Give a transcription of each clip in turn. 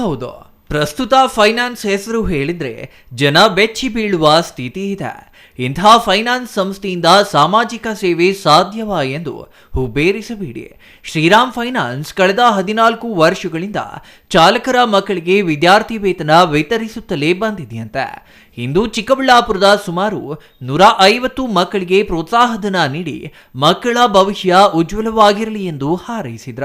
ಹೌದು. ಪ್ರಸ್ತುತ ಫೈನಾನ್ಸ್ ಹೆಸರು ಹೇಳಿದ್ರೆ ಜನ ಬೆಚ್ಚಿ ಬೀಳುವ ಸ್ಥಿತಿ ಇದೆ. ಇಂಥ ಫೈನಾನ್ಸ್ ಸಂಸ್ಥೆಯಿಂದ ಸಾಮಾಜಿಕ ಸೇವೆ ಸಾಧ್ಯವ ಎಂದು ಹುಬ್ಬೇರಿಸಬೇಡಿ. ಶ್ರೀರಾಮ್ ಫೈನಾನ್ಸ್ ಕಳೆದ ಹದಿನಾಲ್ಕು ವರ್ಷಗಳಿಂದ ಚಾಲಕರ ಮಕ್ಕಳಿಗೆ ವಿದ್ಯಾರ್ಥಿ ವೇತನ ವಿತರಿಸುತ್ತಲೇ ಬಂದಿದೆಯಂತೆ. ಇಂದು ಚಿಕ್ಕಬಳ್ಳಾಪುರದ ಸುಮಾರು ನೂರ ಐವತ್ತು ಮಕ್ಕಳಿಗೆ ಪ್ರೋತ್ಸಾಹಧನ ನೀಡಿ ಮಕ್ಕಳ ಭವಿಷ್ಯ ಉಜ್ವಲವಾಗಿರಲಿ ಎಂದು ಹಾರೈಸಿದ್ರ.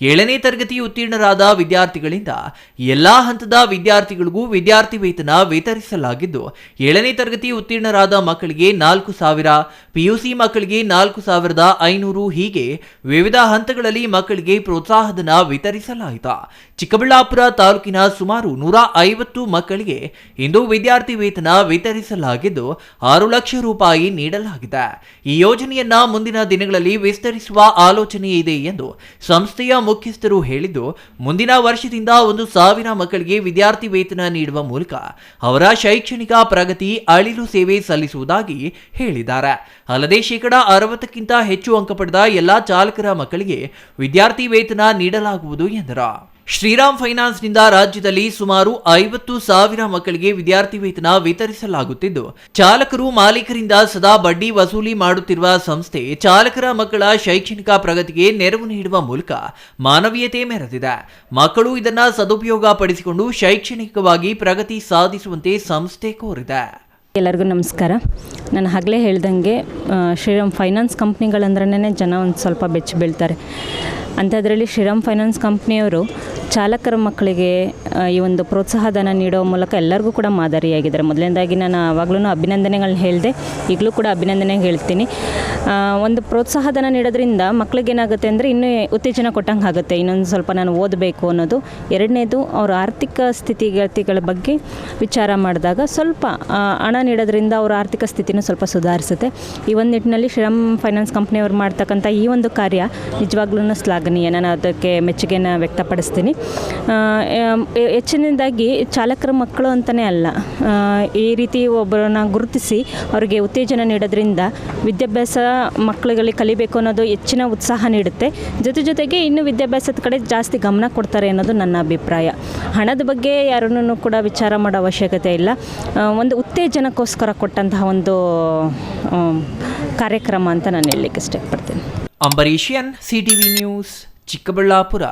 ಏಳನೇ ತರಗತಿ ಉತ್ತೀರ್ಣರಾದ ವಿದ್ಯಾರ್ಥಿಗಳಿಂದ ಎಲ್ಲಾ ಹಂತದ ವಿದ್ಯಾರ್ಥಿಗಳಿಗೂ ವಿದ್ಯಾರ್ಥಿ ವೇತನ ವಿತರಿಸಲಾಗಿದ್ದು, ಏಳನೇ ತರಗತಿ ಉತ್ತೀರ್ಣರಾದ ಮಕ್ಕಳಿಗೆ ನಾಲ್ಕು ಸಾವಿರ, ಪಿಯುಸಿ ಮಕ್ಕಳಿಗೆ ನಾಲ್ಕು ಸಾವಿರದ ಐನೂರು ಹೀಗೆ ವಿವಿಧ ಹಂತಗಳಲ್ಲಿ ಮಕ್ಕಳಿಗೆ ಪ್ರೋತ್ಸಾಹಧನ ವಿತರಿಸಲಾಯಿತು. ಚಿಕ್ಕಬಳ್ಳಾಪುರ ತಾಲೂಕಿನ ಸುಮಾರು ನೂರ ಐವತ್ತು ಮಕ್ಕಳಿಗೆ ಇಂದು ವಿದ್ಯಾರ್ಥಿ ವೇತನ ವಿತರಿಸಲಾಗಿದ್ದು ಆರು ಲಕ್ಷ ರೂಪಾಯಿ ನೀಡಲಾಗಿದೆ. ಈ ಯೋಜನೆಯನ್ನ ಮುಂದಿನ ದಿನಗಳಲ್ಲಿ ವಿಸ್ತರಿಸುವ ಆಲೋಚನೆ ಇದೆ ಎಂದು ಸಂಸ್ಥೆಯ ಮುಖ್ಯಸ್ಥರು ಹೇಳಿದ್ದು, ಮುಂದಿನ ವರ್ಷದಿಂದ ಒಂದು ಸಾವಿರ ಮಕ್ಕಳಿಗೆ ವಿದ್ಯಾರ್ಥಿ ವೇತನ ನೀಡುವ ಮೂಲಕ ಅವರ ಶೈಕ್ಷಣಿಕ ಪ್ರಗತಿ, ಅಳಿಲು ಸೇವೆ ಸಲ್ಲಿಸುವುದಾಗಿ ಹೇಳಿದ್ದಾರೆ. ಅಲ್ಲದೆ ಶೇಕಡ ಅರವತ್ತಕ್ಕಿಂತ ಹೆಚ್ಚು ಅಂಕ ಪಡೆದ ಎಲ್ಲಾ ಚಾಲಕರ ಮಕ್ಕಳಿಗೆ ವಿದ್ಯಾರ್ಥಿ ವೇತನ ನೀಡಲಾಗುವುದು ಎಂದರು. ಶ್ರೀರಾಮ್ ಫೈನಾನ್ಸ್ನಿಂದ ರಾಜ್ಯದಲ್ಲಿ ಸುಮಾರು ಐವತ್ತು ಸಾವಿರ ಮಕ್ಕಳಿಗೆ ವಿದ್ಯಾರ್ಥಿ ವೇತನ ವಿತರಿಸಲಾಗುತ್ತಿದ್ದು, ಚಾಲಕರು ಮಾಲೀಕರಿಂದ ಸದಾ ಬಡ್ಡಿ ವಸೂಲಿ ಮಾಡುತ್ತಿರುವ ಸಂಸ್ಥೆ ಚಾಲಕರ ಮಕ್ಕಳ ಶೈಕ್ಷಣಿಕ ಪ್ರಗತಿಗೆ ನೆರವು ನೀಡುವ ಮೂಲಕ ಮಾನವೀಯತೆ ಮೆರೆದಿದೆ. ಮಕ್ಕಳು ಇದನ್ನು ಸದುಪಯೋಗ ಪಡಿಸಿಕೊಂಡು ಶೈಕ್ಷಣಿಕವಾಗಿ ಪ್ರಗತಿ ಸಾಧಿಸುವಂತೆ ಸಂಸ್ಥೆ ಕೋರಿದೆ. ಎಲ್ಲರಿಗೂ ನಮಸ್ಕಾರ. ನಾನು ಆಗಲೇ ಹೇಳ್ದಂಗೆ ಶ್ರೀರಾಮ್ ಫೈನಾನ್ಸ್ ಕಂಪ್ನಿಗಳಂದ್ರೇ ಜನ ಒಂದು ಸ್ವಲ್ಪ ಬೆಚ್ಚಿ ಬೀಳ್ತಾರೆ. ಅಂಥದ್ರಲ್ಲಿ ಶ್ರೀರಾಮ್ ಫೈನಾನ್ಸ್ ಕಂಪ್ನಿಯವರು ಚಾಲಕರ ಮಕ್ಕಳಿಗೆ ಈ ಒಂದು ಪ್ರೋತ್ಸಾಹಧನ ನೀಡೋ ಮೂಲಕ ಎಲ್ಲರಿಗೂ ಕೂಡ ಮಾದರಿಯಾಗಿದ್ದಾರೆ. ಮೊದಲನೇದಾಗಿ ನಾನು ಆವಾಗಲೂ ಅಭಿನಂದನೆಗಳನ್ನ ಹೇಳಿದೆ, ಈಗಲೂ ಕೂಡ ಅಭಿನಂದನೆ ಹೇಳ್ತೀನಿ. ಒಂದು ಪ್ರೋತ್ಸಾಹಧನ ನೀಡೋದ್ರಿಂದ ಮಕ್ಕಳಿಗೇನಾಗುತ್ತೆ ಅಂದರೆ ಇನ್ನೂ ಉತ್ತೇಜನ ಕೊಟ್ಟಂಗೆ ಆಗುತ್ತೆ. ಇನ್ನೊಂದು ಸ್ವಲ್ಪ ನಾನು ಓದಬೇಕು ಅನ್ನೋದು. ಎರಡನೇದು ಅವ್ರ ಆರ್ಥಿಕ ಸ್ಥಿತಿಗತಿಗಳ ಬಗ್ಗೆ ವಿಚಾರ ಮಾಡಿದಾಗ ಸ್ವಲ್ಪ ಹಣ ನೀಡೋದ್ರಿಂದ ಅವರ ಆರ್ಥಿಕ ಸ್ಥಿತಿನೂ ಸ್ವಲ್ಪ ಸುಧಾರಿಸುತ್ತೆ. ಈ ಒಂದು ನಿಟ್ಟಿನಲ್ಲಿ ಶ್ರೀರಾಮ್ ಫೈನಾನ್ಸ್ ಕಂಪ್ನಿಯವರು ಮಾಡ್ತಕ್ಕಂಥ ಈ ಒಂದು ಕಾರ್ಯ ನಿಜವಾಗ್ಲೂ ಶ್ಲಾಘನೀಯ. ನಾನು ಅದಕ್ಕೆ ಮೆಚ್ಚುಗೆನ ವ್ಯಕ್ತಪಡಿಸ್ತೀನಿ. ಹೆಚ್ಚಿನದಾಗಿ ಚಾಲಕರ ಮಕ್ಕಳು ಅಂತಲೇ ಅಲ್ಲ. ಈ ರೀತಿ ಒಬ್ಬರನ್ನ ಗುರುತಿಸಿ ಅವರಿಗೆ ಉತ್ತೇಜನ ನೀಡೋದ್ರಿಂದ ವಿದ್ಯಾಭ್ಯಾಸ ಮಕ್ಕಳುಗಳಿಗೆ ಕಲಿಬೇಕು ಅನ್ನೋದು ಹೆಚ್ಚಿನ ಉತ್ಸಾಹ ನೀಡುತ್ತೆ. ಜೊತೆ ಜೊತೆಗೆ ಇನ್ನು ವಿದ್ಯಾಭ್ಯಾಸದ ಕಡೆ ಜಾಸ್ತಿ ಗಮನ ಕೊಡ್ತಾರೆ ಅನ್ನೋದು ನನ್ನ ಅಭಿಪ್ರಾಯ. ಹಣದ ಬಗ್ಗೆ ಯಾರನ್ನೂ ಕೂಡ ವಿಚಾರ ಮಾಡೋ ಅವಶ್ಯಕತೆ ಇಲ್ಲ. ಒಂದು ಉತ್ತೇಜನಕ್ಕೋಸ್ಕರ ಕೊಟ್ಟಂತಹ ಒಂದು ಕಾರ್ಯಕ್ರಮ ಅಂತ ನಾನು ಹೇಳಲಿಕ್ಕೆ ಇಷ್ಟಪಡ್ತೀನಿ. ಅಂಬರೀಷಿಯನ್ ಸಿಟಿವಿ ನ್ಯೂಸ್, ಚಿಕ್ಕಬಳ್ಳಾಪುರ.